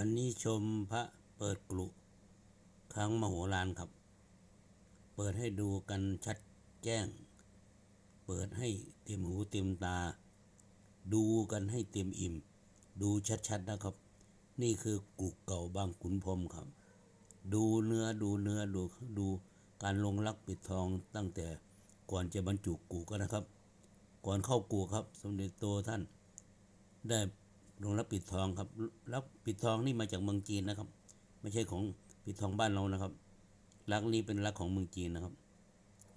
วันนี้ชมพระเปิดกลุครั้งมโหฬารครับ เปิดให้ดูกันชัดแจ้ง เปิดให้เต็มหูเต็มตา ดูกันให้เต็มอิ่ม ดูชัดๆนะครับ นี่คือกลุเก่าบางขุนพรมครับ ดูเนื้อดูเนื้อดูดูการลงลักปิดทองตั้งแต่ก่อนจะบรรจุกูก็นะครับ ก่อนเข้ากูครับ สมเด็จโตท่านได้ ลงรับปิดทองครับรับปิดทองนี่มาจากเมืองจีนนะครับ ไม่ใช่ของปิดทองบ้านเรานะครับรักนี้เป็นรักของเมืองจีนนะครับ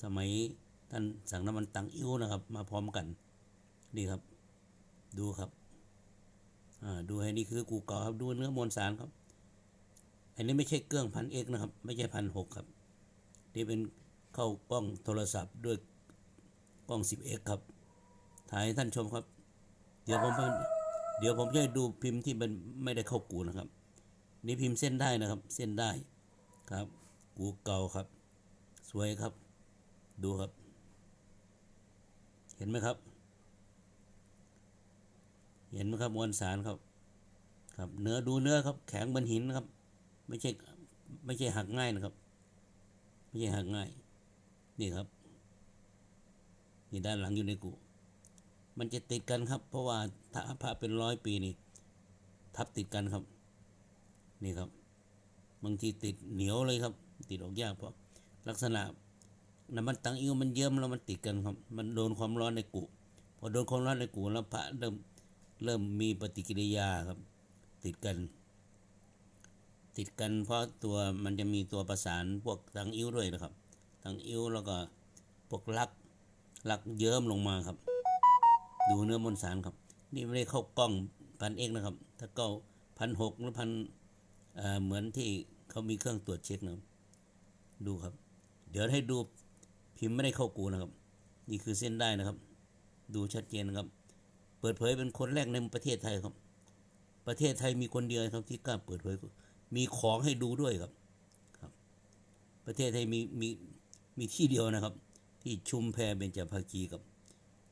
สมัยท่านสั่งน้ำมันตังอิ้วนะครับ มาพร้อมกันนี่ครับ ดูครับอ่าดูให้นี่คือกูเก่าครับดูเนื้อมวลสารครับ อันนี้ไม่ใช่เครื่องพันเอกนะครับ ไม่ใช่พันหกครับ นี่เป็นเข้ากล้องโทรศัพท์ด้วยกล้องสิบเอกครับ ถ่ายให้ท่านชมครับ เดี๋ยวผม เดี๋ยวผมจะดูพิมพ์ที่มันไม่ได้เข้ากูนะครับ นี่พิมพ์เส้นได้นะครับ เส้นได้ครับ กูเก่าครับ สวยครับ ดูครับ เห็นไหมครับ เห็นไหมครับมวลสารครับ ครับ เนื้อดูเนื้อครับ แข็งเหมือนหินนะครับ ไม่ใช่ไม่ใช่หักง่ายนะครับ ไม่ใช่หักง่าย นี่ครับ นี่ด้านหลังอยู่ในกู มันจะติดกันครับ เพราะว่าถ้าพระเป็นร้อยปีนี่ ทับติดกันครับ นี่ครับ บางทีติดเหนียวเลยครับ ติดออกยากเพราะลักษณะน้ำมันตังอิ้วมันเยิ้มแล้วมันติดกันครับ มันโดนความร้อนในกุพอโดนความร้อนในกุแล้วพระเริ่มเริ่มมีปฏิกิริยาครับ ติดกัน ติดกันเพราะตัวมันจะมีตัวประสานพวกตังอิ้วด้วยนะครับตังอิ้วแล้วก็พวกลักลักเยิ้มลงมาครับ ดูเนื้อมวลสารครับ นี่ไม่ได้เข้ากล้องพันเอกนะครับ ถ้าเก้าพันหกหรือพันเหมือนที่เขามีเครื่องตรวจเช็คนะดูครับ เดี๋ยวให้ดูพิมพ์ไม่ได้เข้ากูนะครับ นี่คือเส้นได้นะครับ ดูชัดเจนนะครับ เปิดเผยเป็นคนแรกในประเทศไทยครับ ประเทศไทยมีคนเดียวครับที่กล้าเปิดเผยมีของให้ดูด้วยครับครับ ประเทศไทยมีมีมีที่เดียวนะครับ ที่ชุมแพเบญจภาคีครับ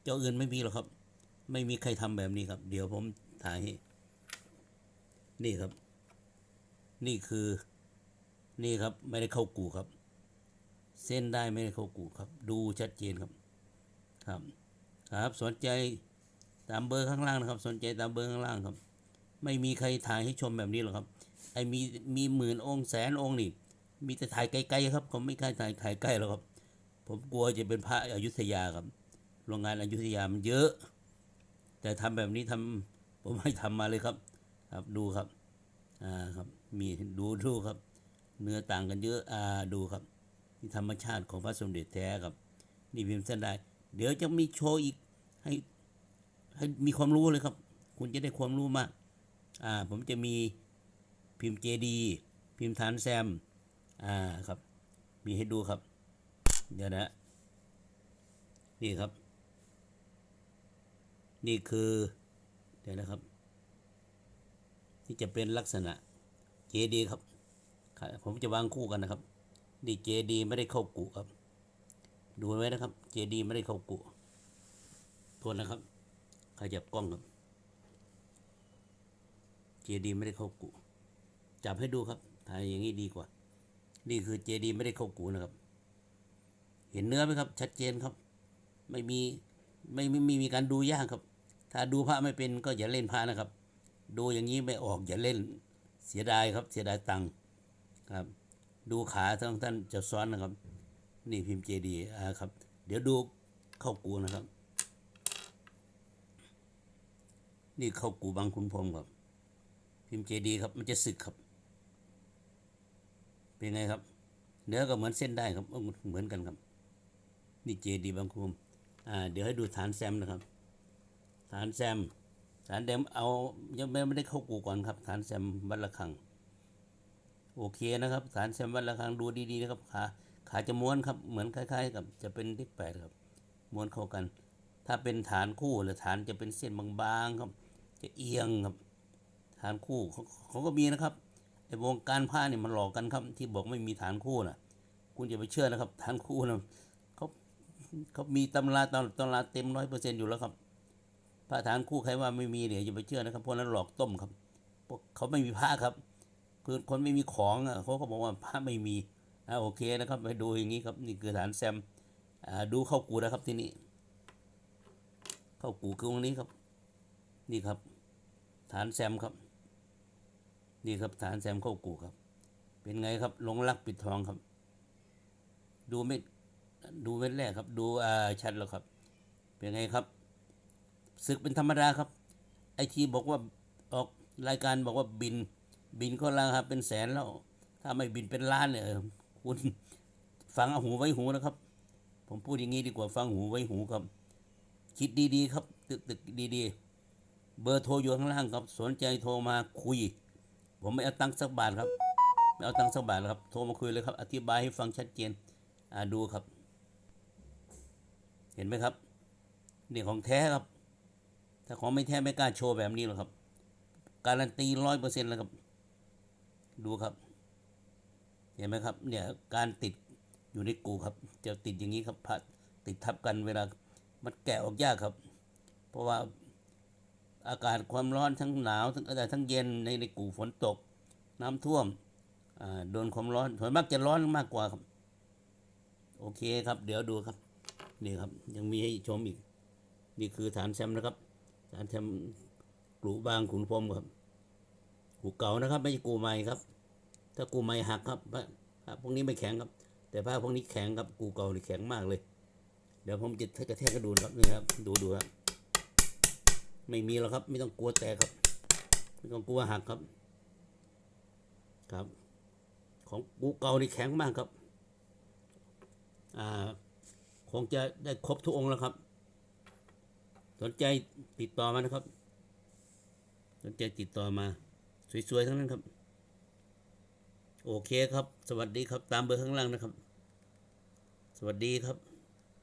เจ้าอื่นไม่มีหรอกครับ ไม่มีใครทำแบบนี้ครับ เดี๋ยวผมถ่ายให้นี่ครับ นี่คือ นี่ครับ ไม่ได้เข้ากูครับ เส้นได้ไม่ได้เข้ากูครับ ดูชัดเจนครับ ครับ ครับสนใจตามเบอร์ข้างล่างนะครับ สนใจตามเบอร์ข้างล่างครับ ไม่มีใครถ่ายให้ชมแบบนี้หรอกครับ ไอ้มีมีหมื่นองค์แสนองค์นี่มีแต่ถ่ายไกลๆครับ ผมไม่กล้าถ่ายถ่ายใกล้หรอกครับ ผมกลัวจะเป็นพระอยุธยาครับ โรงงานอยุธยามันเยอะ แต่ทำแบบนี้ทำผมให้ทำมาเลยครับ ครับดูครับ อ่าครับ มีดูดูครับ เนื้อต่างกันเยอะอ่าดูครับนี่ธรรมชาติของพระสมเด็จแท้ครับ นี่พิมพ์เส้นได้ เดี๋ยวจะมีโชว์อีกให้ให้มีความรู้เลยครับ คุณจะได้ความรู้มาก อ่า ผมจะมีพิมพ์เจดีพิมพ์ฐานแซม อ่าครับ มีให้ดูครับ เดี๋ยวนะ นี่ครับ นี่คือเดี๋ยวนะครับ ที่จะเป็นลักษณะเจดีครับ ผมจะวางคู่กันนะครับนี่เจดีไม่ได้เข้ากุครับ ดูไว้นะครับ เจดีไม่ได้เข้ากุโทษนะครับ ขยับกล้องครับ เจดีไม่ได้เข้ากุจับให้ดูครับถ่ายอย่างนี้ดีกว่า นี่คือเจดีไม่ได้เข้ากุนะครับ เห็นเนื้อไหมครับ ชัดเจนครับ ไม่มีไม่ไม่ไม่มีการดูยากครับ ถ้าดูพระไม่เป็นก็อย่าเล่นพระนะครับ ดูอย่างนี้ไม่ออกอย่าเล่นเสียดายครับเสียดายตังค์ครับ ดูขาทั้งท่านจะซ้อนนะครับ นี่พิมพ์เจดีอ่าครับ เดี๋ยวดูเข้ากูนะครับ นี่เข้ากูบางคุณพรมครับ พิมพ์เจดีครับมันจะสึกครับ เป็นไงครับเนื้อก็เหมือนเส้นได้ครับเหมือนกันครับ นี่เจดีบางคุมอ่าเดี๋ยวให้ดูฐานแซมนะครับ ฐานแซมฐานเดมเอายังไม่ได้เข้ากูก่อนครับฐานแซมวัดระฆังโอเคนะครับฐานแซมวัดระฆังดูดีๆนะครับขาขาจะม้วนครับเหมือนคล้าย ๆ กับจะเป็นเลขแปดครับม้วนเข้ากัน ถ้าเป็นฐานคู่หรือฐานจะเป็นเส้นบางๆครับ จะเอียงครับ ฐานคู่เขาก็มีนะครับไอ้วงการผ้าเนี่ยมันหลอกกันครับ ที่บอกไม่มีฐานคู่นะคุณอย่าไปเชื่อนะครับ ฐานคู่นะเขาเขามีตำราตำราเต็มร้อยเปอร์เซ็นต์อยู่แล้วครับ พระฐานคู่ใครว่าไม่มีเนี่ยอย่าไปเชื่อนะครับพวกนั้นหลอกต้มครับพวกเขาไม่มีพระครับคือคนไม่มีของอะเขาก็บอกว่าพระไม่มีอ่าโอเคนะครับไปดูอย่างนี้ครับนี่คือฐานแซมอ่าดูเข้ากูนะครับที่นี่เข้ากูคือตรงนี้ครับ นี่ครับ ฐานแซมครับ นี่ครับฐานแซมเข้ากูครับ เป็นไงครับหลงรักปิดทองครับ ดูเม็ดดูเม็ดแรกครับ ดูอ่าชัดแล้วครับ เป็นไงครับ ศึกเป็นธรรมดาครับ ไอทีบอกว่าออกรายการบอกว่าบิน บินก็ราคาเป็นแสนแล้ว ถ้าไม่บินเป็นล้านเนี่ยคุณฟังเอาหูไว้หูนะครับ ผมพูดอย่างนี้ดีกว่าฟังหูไว้หูครับ คิดดีๆครับ ตึกตึกดีๆ เบอร์โทรอยู่ข้างล่างครับ สนใจโทรมาคุย ผมไม่เอาตังค์สักบาทครับไม่เอาตังค์สักบาทครับ โทรมาคุยเลยครับ อธิบายให้ฟังชัดเจนอ่าดูครับ เห็นไหมครับนี่ของแท้ครับ ถ้าของไม่แท้ไม่กล้าโชว์แบบนี้หรอกครับ การันตีร้อยเปอร์เซ็นต์แล้วครับ ดูครับ เห็นไหมครับ เนี่ยการติดอยู่ในกูครับ จะติดอย่างนี้ครับพัดติดทับกันเวลา มันแกะออกยากครับ เพราะว่าอากาศความร้อนทั้งหนาวทั้งอากาศทั้งเย็นในในกูฝนตก น้ำท่วมโดนความร้อนส่วนมากจะร้อนมากกว่าครับ โอเคครับ เดี๋ยวดูครับ นี่ครับ ยังมีให้ชมอีก นี่คือฐานแซมนะครับ ฐานแซมกลูบางขุนพรมครับกูเก่านะครับ ไม่ใช่กูใหม่ครับ ถ้ากูใหม่หักครับพระพวกนี้ไม่แข็งครับ แต่พระพวกนี้แข็งครับกูเก่านี่แข็งมากเลย เดี๋ยวผมจะกระแทกกระดูนครับนี่ครับ ดูดูครับ ไม่มีแล้วครับ ไม่ต้องกลัวแตกครับ ไม่ต้องกลัวหักครับ ครับ ของกูเก่านี่แข็งมากครับ อ่า คงจะได้ครบทุกองค์แล้วครับ สนใจติดต่อมานะครับ สนใจติดต่อมา สวยๆทั้งนั้นครับ โอเคครับ สวัสดีครับ ตามเบอร์ข้างล่างนะครับ สวัสดีครับ